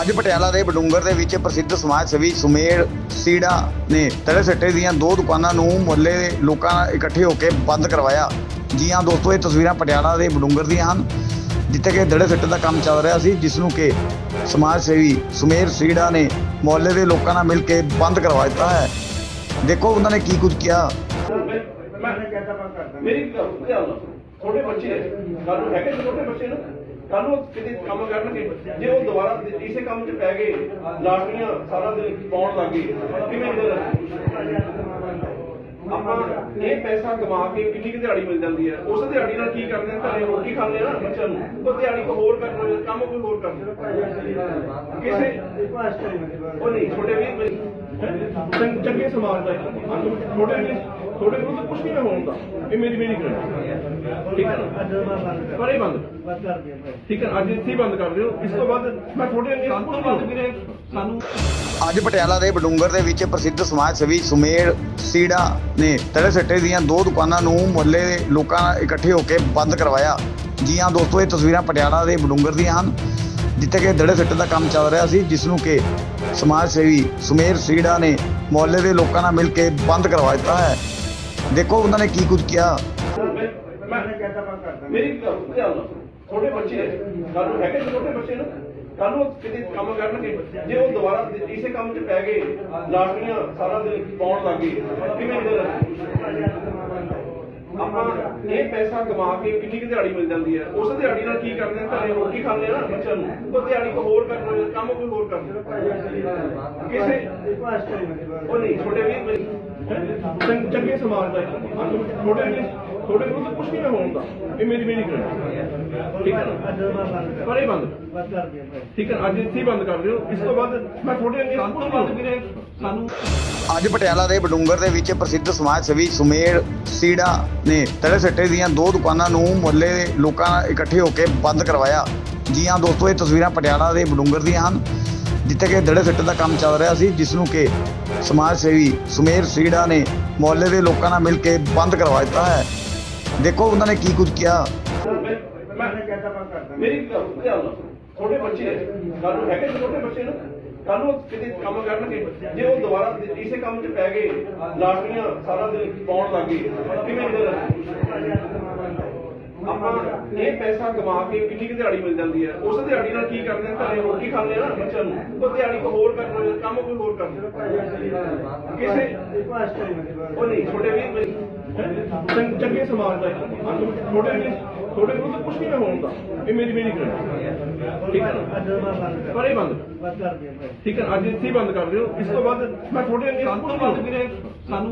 ਅੱਜ ਪਟਿਆਲਾ ਦੇ ਬਡੂੰਗਰ ਦੇ ਵਿੱਚ ਪ੍ਰਸਿੱਧ ਸਮਾਜ ਸੇਵੀ ਸੁਮੇਰ ਸੀੜਾ ਨੇ ਤੜੇ ਸੱਟੇ ਦੀਆਂ ਦੋ ਦੁਕਾਨਾਂ ਨੂੰ ਮੁਹੱਲੇ ਦੇ ਲੋਕਾਂ ਨਾਲ ਇਕੱਠੇ ਹੋ ਕੇ ਬੰਦ ਕਰਵਾਇਆ ਜੀ ਹਾਂ ਦੋਸਤੋ ਇਹ ਤਸਵੀਰਾਂ ਪਟਿਆਲਾ ਦੇ ਬਡੂੰਗਰ ਦੀਆਂ ਹਨ ਜਿੱਥੇ ਕਿ ਦੜੇ ਸੱਟੇ ਦਾ ਕੰਮ ਚੱਲ ਰਿਹਾ ਸੀ ਜਿਸ ਨੂੰ ਕਿ ਸਮਾਜ ਸੇਵੀ ਸੁਮੇਰ ਸੀੜਾ ਨੇ ਮੁਹੱਲੇ ਦੇ ਲੋਕਾਂ ਨਾਲ ਮਿਲ ਕੇ ਬੰਦ ਕਰਵਾ ਦਿੱਤਾ ਹੈ ਦੇਖੋ ਉਹਨਾਂ ਨੇ ਕੀ ਕੁਝ ਕਿਹਾ ਮੇਰੀ ਛੋਟੇ ਬੱਚੇ ਕੱਲ ਹੈਗੇ ਛੋਟੇ ਬੱਚੇ ਨਾ ਕੱਲ ਨੂੰ ਕਿਤੇ ਕੰਮ ਕਰਨਗੇ, ਜੇ ਉਹ ਦੁਬਾਰਾ ਇਸੇ ਕੰਮ 'ਚ ਪੈ ਗਏ, ਲਾਟਰੀਆਂ ਸਾਰਾ ਦਿਨ ਪਾਉਣ ਲੱਗੇ ਕਿਵੇਂ ਆਪਾਂ ਇਹ ਪੈਸਾ ਕਮਾ ਕੇ ਕਿੰਨੀ ਕੁ ਦਿਹਾੜੀ ਮਿਲ ਜਾਂਦੀ ਹੈ? ਉਸ ਦਿਹਾੜੀ ਨਾਲ ਕੀ ਕਰਦੇ ਆ ਘਰੇ ਰੋਟੀ ਖਾਂਦੇ ਆ ਨਾ ਬੱਚਿਆਂ ਨੂੰ। ਉਹ ਦਿਹਾੜੀ ਕੋ ਹੋਰ ਕਰ ਕੰਮ ਕੋਈ ਹੋਰ ਕਰਦੇ ਕਿਸੇ ਉਹ ਨਹੀਂ, ਛੋਟੇ ਵੀ ਚੰ- ਚੰਗੇ ਸਮਾਜ ਦਾ ਵੀ ਛੋਟੇ ਨੂੰ ਤਾਂ ਕੁਝ ਨਹੀਂ ਹੋਣ ਦਾ ਇਹ ਮੇਰੀ ਮੇਰੀ ਗੱਲ ਠੀਕ ਹੈ ਨਾ? ਪਰ ਇਹ ਬੰਦ ਠੀਕ ਹੈ ਅੱਜ ਇੱਥੇ ਹੀ ਬੰਦ ਕਰ ਦਿਓ। ਇਸ ਤੋਂ ਬਾਅਦ ਮੈਂ ਤੁਹਾਡੇ ਅੱਗੇ ਕੁਝ ਨਹੀਂ ਵੀਰੇ ਸਾਨੂੰ ਅੱਜ ਪਟਿਆਲਾ ਦੇ ਬਡੂੰਗਰ ਦੇ ਵਿੱਚ ਪ੍ਰਸਿੱਧ ਸਮਾਜ ਸੇਵੀ ਸੁਮੇਰ ਸੀੜਾ ਨੇ ਤੜੇ ਸੱਟੇ ਦੀਆਂ ਦੋ ਦੁਕਾਨਾਂ ਨੂੰ ਮੁਹੱਲੇ ਦੇ ਲੋਕਾਂ ਨਾਲ ਇਕੱਠੇ ਹੋ ਕੇ ਬੰਦ ਕਰਵਾਇਆ। ਜੀ ਹਾਂ ਦੋਸਤੋ ਇਹ ਤਸਵੀਰਾਂ ਪਟਿਆਲਾ ਦੇ ਬਡੂੰਗਰ ਦੀਆਂ ਹਨ। ਜਿੱਥੇ ਕਿ ਦੜੇ ਸੱਟੇ ਦਾ ਕੰਮ ਚੱਲ ਰਿਹਾ ਸੀ ਜਿਸ ਨੂੰ ਕਿ ਸਮਾਜ ਸੇਵੀ ਸੁਮੇਰ ਸੀੜਾ ਨੇ ਮੁਹੱਲੇ ਦੇ ਲੋਕਾਂ ਨਾਲ ਮਿਲ ਕੇ ਬੰਦ ਕਰਵਾ ਦਿੱਤਾ ਹੈ। ਦੇਖੋ ਉਹਨਾਂ ਨੇ ਕੀ ਕੁਝ ਕਿਹਾ। ਮੇਰੀ ਛੋਟੇ ਬੱਚੇ ਕੱਲ ਹੈਗੇ ਛੋਟੇ ਬੱਚੇ ਨਾ। ਕੱਲ ਨੂੰ ਕਿਤੇ ਕੰਮ ਕਰਨਗੇ। ਜੇ ਉਹ ਦੁਬਾਰਾ ਇਸੇ ਕੰਮ 'ਚ ਪੈ ਗਏ, ਲਾਟਰੀਆਂ ਸਾਰਾ ਦਿਨ ਪਾਉਣ ਲੱਗੇ ਕਿਵੇਂ ਫਿਰ ਆਪਾਂ ਇਹ ਪੈਸਾ ਕਮਾ ਕੇ ਕਿੰਨੀ ਕੁ ਦਿਹਾੜੀ ਮਿਲ ਜਾਂਦੀ ਹੈ? ਉਸ ਦਿਹਾੜੀ ਨਾਲ ਕੀ ਕਰਦੇ ਆ? ਘਰੇ ਰੋਟੀ ਖਾਂਦੇ ਆ ਨਾ ਬੱਚਿਆਂ ਨੂੰ। ਉਹ ਦਿਹਾੜੀ ਕੋ ਹੋਰ ਕਰ ਕੰਮ ਕੋਈ ਹੋਰ ਕਰਨਾ ਕਿਸੇ ਉਹ ਨਹੀਂ, ਛੋਟੇ ਵੀ ਚੰਗੇ ਸਮਾਜ ਦਾ ਛੋਟੇ ਵੀ ਛੋਟੇ ਨੂੰ ਤਾਂ ਕੁਝ ਨਹੀਂ ਹੋਣ ਦਾ ਇਹ ਮੇਰੀ ਮੇਰੀ ਗੱਲ ਠੀਕ ਹੈ। ਨਾ? ਪਰ ਇਹ ਬੰਦ ਠੀਕ ਹੈ ਅੱਜ ਇੱਥੇ ਹੀ ਬੰਦ ਕਰ ਦਿਓ। ਇਸ ਤੋਂ ਬਾਅਦ ਮੈਂ ਤੁਹਾਡੇ ਅੱਗੇ ਕੁਝ ਨਹੀਂ ਵੀਰੇ ਸਾਨੂੰ ਅੱਜ ਪਟਿਆਲਾ ਦੇ ਬਡੂੰਗਰ ਦੇ ਵਿੱਚ ਪ੍ਰਸਿੱਧ ਸਮਾਜ ਸੇਵੀ ਸੁਮੇਰ ਸੀੜਾ ਨੇ ਤੜੇ ਸੱਟੇ ਦੀਆਂ ਦੋ ਦੁਕਾਨਾਂ ਨੂੰ ਮੁਹੱਲੇ ਦੇ ਲੋਕਾਂ ਨਾਲ ਇਕੱਠੇ ਹੋ ਕੇ ਬੰਦ ਕਰਵਾਇਆ। ਜੀ ਹਾਂ ਦੋਸਤੋ ਇਹ ਤਸਵੀਰਾਂ ਪਟਿਆਲਾ ਦੇ ਬਡੂੰਗਰ ਦੀਆਂ ਹਨ ਜਿੱਥੇ ਕਿ ਦੜੇ ਸੱਟੇ ਦਾ ਕੰਮ ਚੱਲ ਰਿਹਾ ਸੀ ਜਿਸ ਨੂੰ ਕਿ ਸਮਾਜ ਸੇਵੀ ਸੁਮੇਰ ਸੀੜਾ ਨੇ ਮੁਹੱਲੇ ਦੇ ਲੋਕਾਂ ਨਾਲ ਮਿਲ ਕੇ ਬੰਦ ਕਰਵਾ ਦਿੱਤਾ ਹੈ। ਦੇਖੋ ਉਹਨਾਂ ਨੇ ਕੀ ਕੁਝ ਕਿਹਾ। ਮੇਰੀ ਗੱਲ ਧਿਆਨ ਨਾਲ ਛੋਟੇ ਬੱਚੇ ਕੱਲ ਨੂੰ ਹੈਗੇ ਛੋਟੇ ਬੱਚੇ ਨਾ ਕੱਲ ਨੂੰ ਕਿਤੇ ਕੰਮ ਕਰਨਗੇ ਜੇ ਉਹ ਦੁਬਾਰਾ ਇਸੇ ਕੰਮ 'ਚ ਪੈ ਗਏ ਲਾਟਰੀਆਂ ਸਾਰਾ ਦਿਨ ਪਾਉਣ ਲੱਗੇ ਕਿਵੇਂ ਫਿਰ ਆਪਾਂ ਇਹ ਪੈਸਾ ਕਮਾ ਕੇ ਕਿੰਨੀ ਕੁ ਦਿਹਾੜੀ ਮਿਲ ਜਾਂਦੀ ਹੈ? ਉਸ ਦਿਹਾੜੀ ਨਾਲ ਕੀ ਕਰਦੇ ਆ? ਘਰੇ ਰੋਟੀ ਖਾਂਦੇ ਆ ਨਾ ਬੱਚਿਆਂ ਨੂੰ। ਉਹ ਦਿਹਾੜੀ ਕੋ ਹੋਰ ਕਰ ਕੰਮ ਕੋਈ ਹੋਰ ਕਰਦੇ ਕਿਸੇ ਉਹ ਨਹੀਂ ਛੋਟੇ ਵੀ ਚੰਗੇ ਸਮਾਜ ਦਾ ਛੋਟੇ ਵੀ ਛੋਟੇ ਨੂੰ ਤਾਂ ਕੁਝ ਨਹੀਂ ਹੋਣ ਦਾ। ਇਹ ਮੇਰੀ ਮੇਰੀ ਗੱਲ ਠੀਕ ਹੈ ਨਾ? ਪਰ ਇਹ ਬੰਦ। ਠੀਕ ਹੈ ਅੱਜ ਇੱਥੇ ਹੀ ਬੰਦ ਕਰ ਦਿਓ। ਇਸ ਤੋਂ ਬਾਅਦ ਮੈਂ ਤੁਹਾਡੇ ਅੱਗੇ ਕੁਝ ਨਹੀਂ ਵੀਰੇ ਸਾਨੂੰ